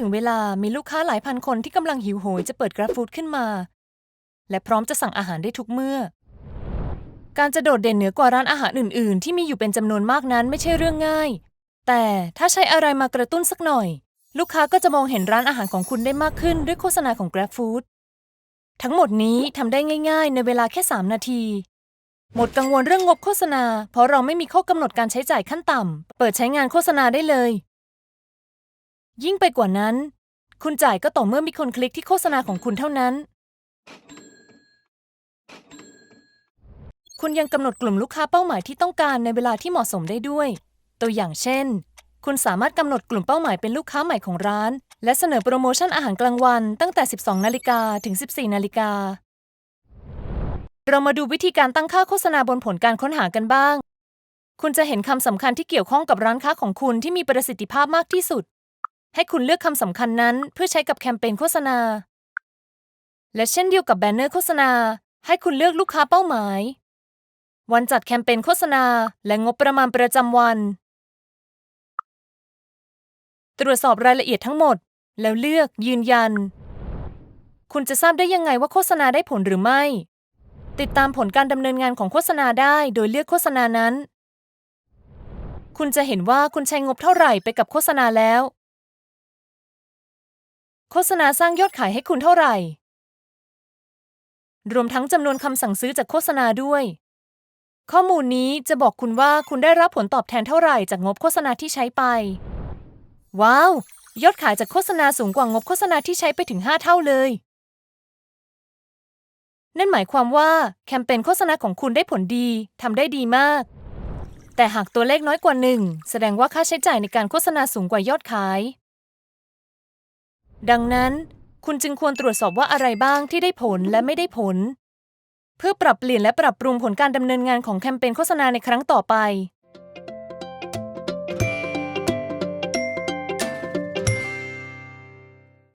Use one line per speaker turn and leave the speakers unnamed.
ถึงเวลามีลูกค้าหลายพันคนที่กำลังหิวโหยจะเปิด Grab Food ขึ้นมา และพร้อมจะสั่งอาหารได้ทุกเมื่อ การจะโดดเด่นเหนือกว่าร้านอาหารอื่น ๆ ที่มีอยู่เป็นจำนวนมากนั้นไม่ใช่เรื่องง่าย แต่ถ้าใช้อะไรมากระตุ้นสักหน่อย ลูกค้าก็จะมองเห็นร้านอาหารของคุณได้มากขึ้นด้วยโฆษณาของ Grab Food ทั้งหมดนี้ทำได้ง่าย ๆ ในเวลาแค่ 3 นาที หมดกังวลเรื่องงบโฆษณา เพราะเราไม่มีข้อกำหนดการใช้จ่ายขั้นต่ำ เปิดใช้งานโฆษณาได้เลย ยิ่งไปกว่านั้น คุณจ่ายก็ต่อเมื่อมีคนคลิกที่โฆษณาของคุณเท่านั้น คุณยังกำหนดกลุ่มลูกค้าเป้าหมายที่ต้องการในเวลาที่เหมาะสมได้ด้วย ตัวอย่างเช่น คุณสามารถกำหนดกลุ่มเป้าหมายเป็นลูกค้าใหม่ของร้าน และเสนอโปรโมชั่นอาหารกลางวันตั้งแต่ 12 นาฬิกาถึง 14 นาฬิกา เรามาดูวิธีการตั้งค่าโฆษณาบนผลการค้นหากันบ้าง คุณจะเห็นคำสำคัญที่เกี่ยวข้องกับร้านค้าของคุณที่มีประสิทธิภาพมากที่สุด ให้คุณเลือกคำสำคัญนั้นเพื่อใช้กับแคมเปญโฆษณา และเช่นเดียวกับแบนเนอร์โฆษณา ให้คุณเลือกลูกค้าเป้าหมาย วันจัดแคมเปญโฆษณา และงบประมาณประจำวัน ตรวจสอบรายละเอียดทั้งหมด แล้วเลือกยืนยัน คุณจะทราบได้ยังไงว่าโฆษณาได้ผลหรือไม่ ติดตามผลการดำเนินงานของโฆษณาได้โดยเลือกโฆษณานั้น คุณจะเห็นว่าคุณใช้งบเท่าไหร่ไปกับโฆษณาแล้ว โฆษณาสร้างยอดขายให้คุณเท่าไหร่ รวมทั้งจำนวนคำสั่งซื้อจากโฆษณาด้วย ข้อมูลนี้จะบอกคุณว่าคุณได้รับผลตอบแทนเท่าไหร่จากงบโฆษณาที่ใช้ไป ว้าว ยอดขายจากโฆษณาสูงกว่างบโฆษณาที่ใช้ไปถึง 5 เท่าเลย นั่นหมายความว่าแคมเปญโฆษณาของคุณได้ผลดีทำได้ดีมาก แต่หากตัวเลขน้อยกว่าหนึ่งแสดงว่าค่าใช้จ่ายในการโฆษณาสูงกว่ายอดขาย ดังนั้น คุณจึงควรตรวจสอบว่าอะไรบ้างที่ได้ผลและไม่ได้ผล เพื่อปรับเปลี่ยนและปรับปรุงผลการดำเนินงานของแคมเปญโฆษณาในครั้งต่อไป